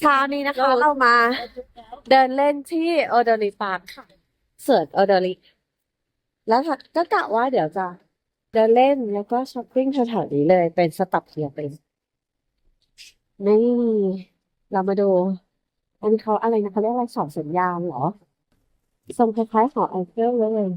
เช้านี้นะคะ เรามาเดินเล่นที่โอโดริปาร์คค่ะเสิร์ชโอโดริแล้วก็กะว่าเดี๋ยวจะเดินเล่นแล้วก็ช้อปปิ้งแถวๆนี้เลยเป็นสต็อปเฮียเป็นนี่เรามาดูอันนี้เขาอะไรนะเขาเรียกอะไรเสาสัญญาณเหรอทรงคล้ายๆหอไอเฟลเลย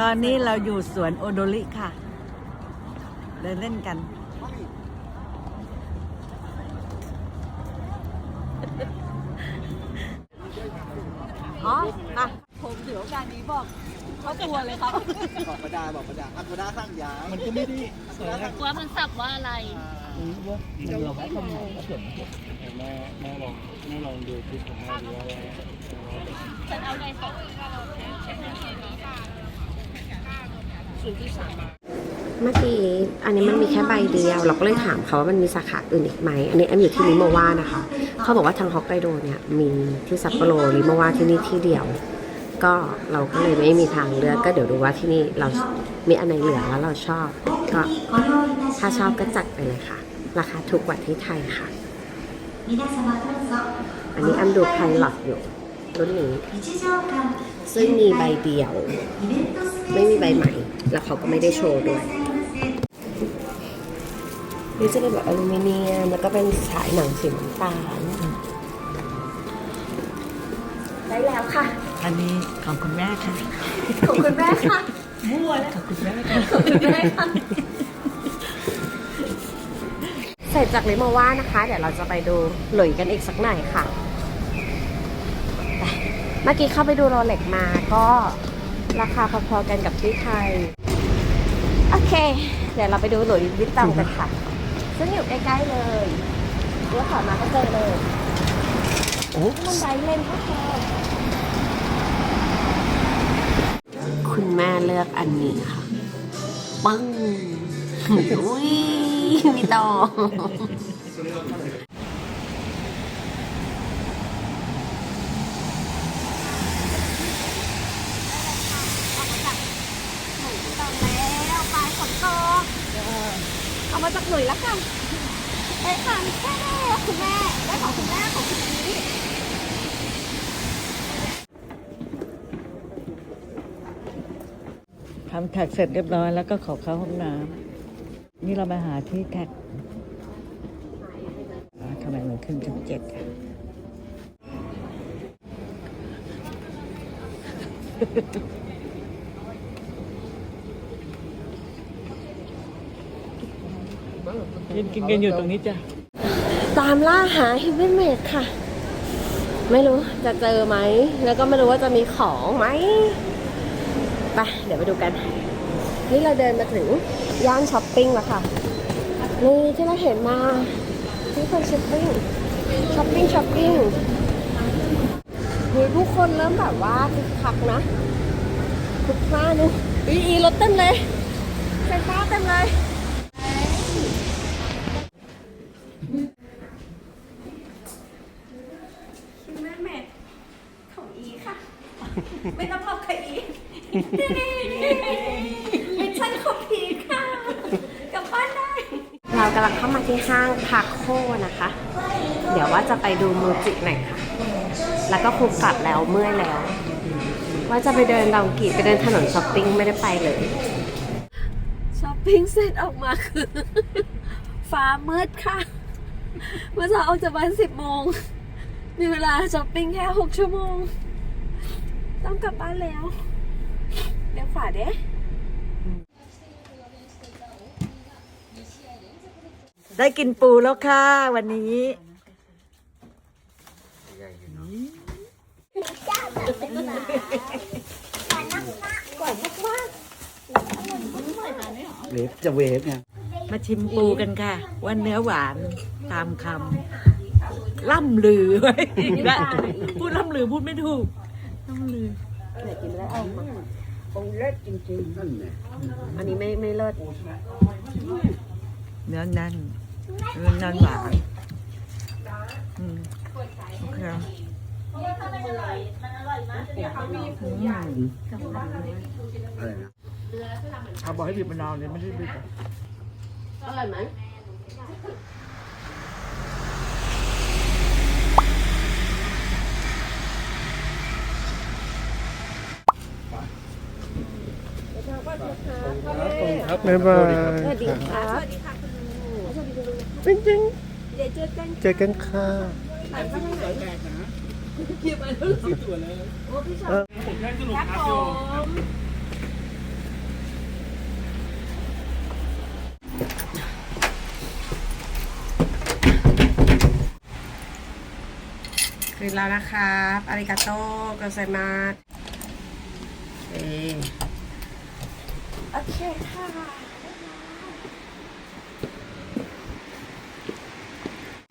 ตอนนี้เราอยู่สวนโอโดริค่ะ เดินเล่นกัน อ๋อมาผมถือโอกาสนี้บอกเขาตัวเลยครับบอกประดาบอกประดาอักประดาข้างยาวมันก็ไม่ได้สวยนะว่ามันสับว่าอะไรเราให้คำถามก็เสริมแม่แม่ลองแม่ลองดูคลิปของแม่ดูว่าฉันเอาในสด เมื่อกี้อันนี้มันมีแค่ใบเดียว เราก็เลยถามเขาว่ามันมีสาขาอื่นอีกไหม อันนี้แอมอยู่ที่ริโมวานะคะ เขาบอกว่าทางฮอกไกโดเนี่ยมีที่ซัปโปโรริโมวาที่นี่ที่เดียว ก็เราก็เลยไม่มีทางเลือกก็เดี๋ยวดูว่าที่นี่เรามีอันไหนเหลือแล้วเราชอบ ก็ถ้าชอบก็จัดไปเลยค่ะ ราคาถูกกว่าที่ไทยค่ะ อันนี้แอมดูไพลอตอยู่รุ่นนี้ซึ่งมีใบเดียว ไม่มีใบใหม่ แล้วเขาก็ไม่ได้โชว์ด้วยนี่จะเป็นแบบอลูมิเนียมแล้วก็เป็นฉายหนังสีน้ำตาลได้แล้วค่ะ อันนี้ของคุณแม่ค่ะ ขอบคุณแม่ค่ะของคุณแม่ค่ะขอบคุณแม่ค่ะเสร็จจากลิโมว่านะคะ เดี๋ยวเราจะไปดูหลุยกันอีกสักหน่อยค่ะไปเมื่อกี้เข้าไปดูโรเล็กมาก็ราคาพอๆกันกับที่ไทย โอเค เดี๋ยวเราไปดูหลุยส์วิตตองกันค่ะ ซึ่งอยู่ใกล้ๆเลยเดี๋ยวขอมาก็เจอเลยโอ้มันไดเล่นพวกเธอคุณแม่เลือกอันนี้ค่ะปึ้งอุ้ยมีต่อแล้วปลายฝนตกเอา มาจากหนุ่ยแล้วกันเอ้ยค่ะแค่คุณแม่ได้ของคุณแม่ของคุณนี้ทำแท็กเสร็จเรียบร้อยแล้วก็ขอเข้าห้องน้ำนี่เรามาหาที่แท็กทำไมมันขึ้นถึงเจ็ดอะ กินกินกันอยู่ตรงนี้จ้ะ ตามล่าหาฮิวเ n นเมดค่ะ ไม่รู้จะเจอไหม แล้วก็ไม่รู้ว่าจะมีของไหมไปเดี๋ยวไปดูกัน นี่เราเดินมาถึงย่านช้อปปิ้งแล้วค่ะ นี่ที่เราเห็นมาที่คนช้อปปิ้งช้อปปิ้งช้อปปิ้งเฮ้ยผู้คนเริ่มแบบว่าคึกคักนะคึกคักนูอีอีรถเต็มเลยไฟฟ้าเต็มเลย คิวแม่เม็ดของอีค่ะ ไม่ต้องบอกใครอี มิชชั่นคอมพีค่ะกลับบ้านได้ เรากำลังเข้ามาที่ห้างพาโคนะคะ เดี๋ยวว่าจะไปดูมูจิหน่อยค่ะ แล้วก็คงกลับแล้วเมื่อยแล้ว ว่าจะไปเดินดองกีไปเดินถนนช้อปปิ้งไม่ได้ไปเลยช้อปปิ้งเสร็จออกมาคือ ฟ้ามืดค่ะ เมื่อเช้าออกจากบ้านสิบโมง มีเวลาช้อปปิ้งแค่หกชั่วโมง ต้องกลับบ้านแล้ว เดี๋ยวฝาเด้ได้กินปูแล้วค่ะวันนี้เวฟจะเวฟไงมาชิมปูกันค่ะ ว่าเนื้อหวานตามคำล่ำลือไว้ได้พูดล่ำลือพูดไม่ถูกล่ำลืออั นนี้ไม่ไม่เลิศเนื้อแน่นเนื้อแน่นหวานอืมโอเคอะไรนะเขาบอกให้บีบมะนาวเนี่ยไม่ได้บีบอร่อยไหม บบ๊ายบายสวัสดีค่ะจริงจริงเจอกันค่ะเออผมแค่สรุปครับโยคืนแล้วนะครับอาริกาโต้กไซมาสโอเค โอเคค่ะ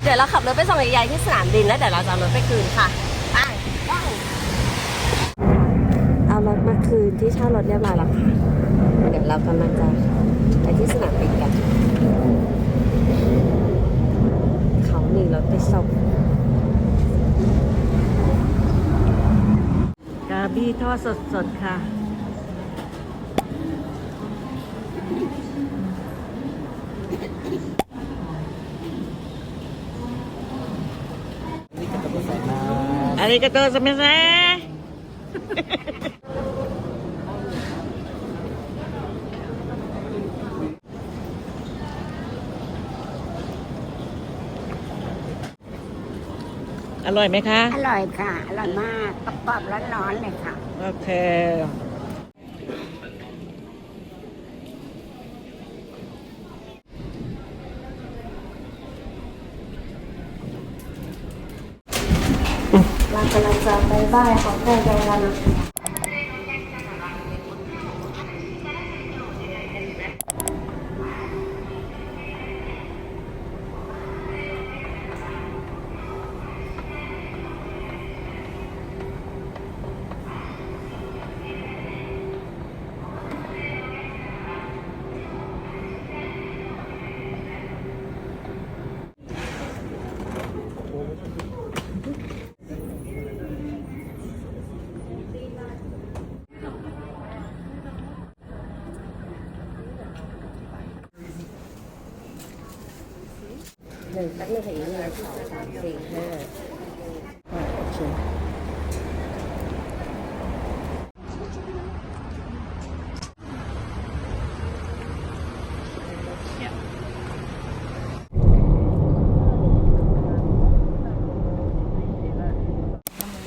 เดี๋ยวเราขับรถไปส่งยายที่สนามบินแล้วเดี๋ยวเราจะเอารถไปคืนค่ะไปเอารถมาคืนที่เช่ารถเรียบร้อยแล้วค่ะเดี๋ยวเรากำลังจะไปที่สนามบินกันเขามีรถไปส่งกาบี้ทอดสดๆค่ะ อันนี้ก็ตัวสมัยแซ่อร่อยไหมคะ อร่อยค่ะ อร่อยมากกรอบๆร้อนๆเลยค่ะ โอเค เรากำลัง จะไปบ้ายของแฟนกันแล้วนะคะหนึ่งตั้งหนึ่งถึงหนึ่งสองสามสี่ห้าโอเค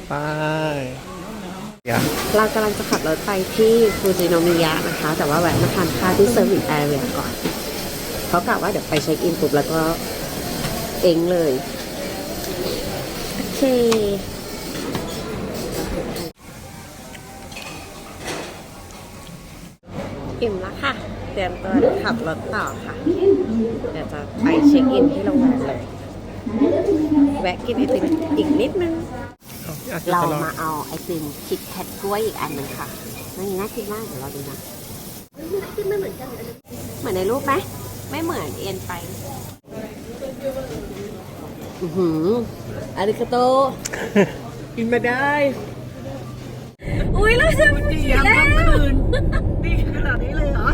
ไปอย่าเรากำลังจะขับรถไปที่ฟูจิโนมิยะนะคะ แต่ว่าแวะมาทานข้าวที่เซอร์วิสแอเรียก่อน เขากะว่าเดี๋ยวไปเช็คอินปุ๊บแล้วก็ เองเลย โอเค อิ่มแล้วค่ะ เตรียมตัวขับรถต่อค่ะ เดี๋ยวจะไปเช็คอินที่โรงแรมเลย แวะกินไอติมอีกนิดนึงอาจจะเราทะเลาะมาเอาไอติมคิดแคทกล้วยอีกอันหนึ่งค่ะนี่น่ากินมากเดี๋ยวเราดูนะไม่เหมือนกันเหมือนในรูปไหมไม่เหมือนเอ็นไป อือหืออาริกาโต กินมาได้ อุ้ยเราจะดียามค่ำคืนดีขนาดนี้เลยเหรอ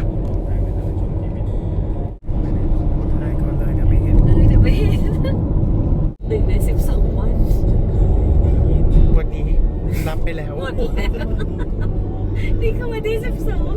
ได้ก่อนเลยเดี๋ยวไม่เห็นเดี๋ยวไม่เห็นหนึ่งในสิบสองวันวันนี้รับไปแล้วหมดแล้วนี่คือวันที่สิบสอง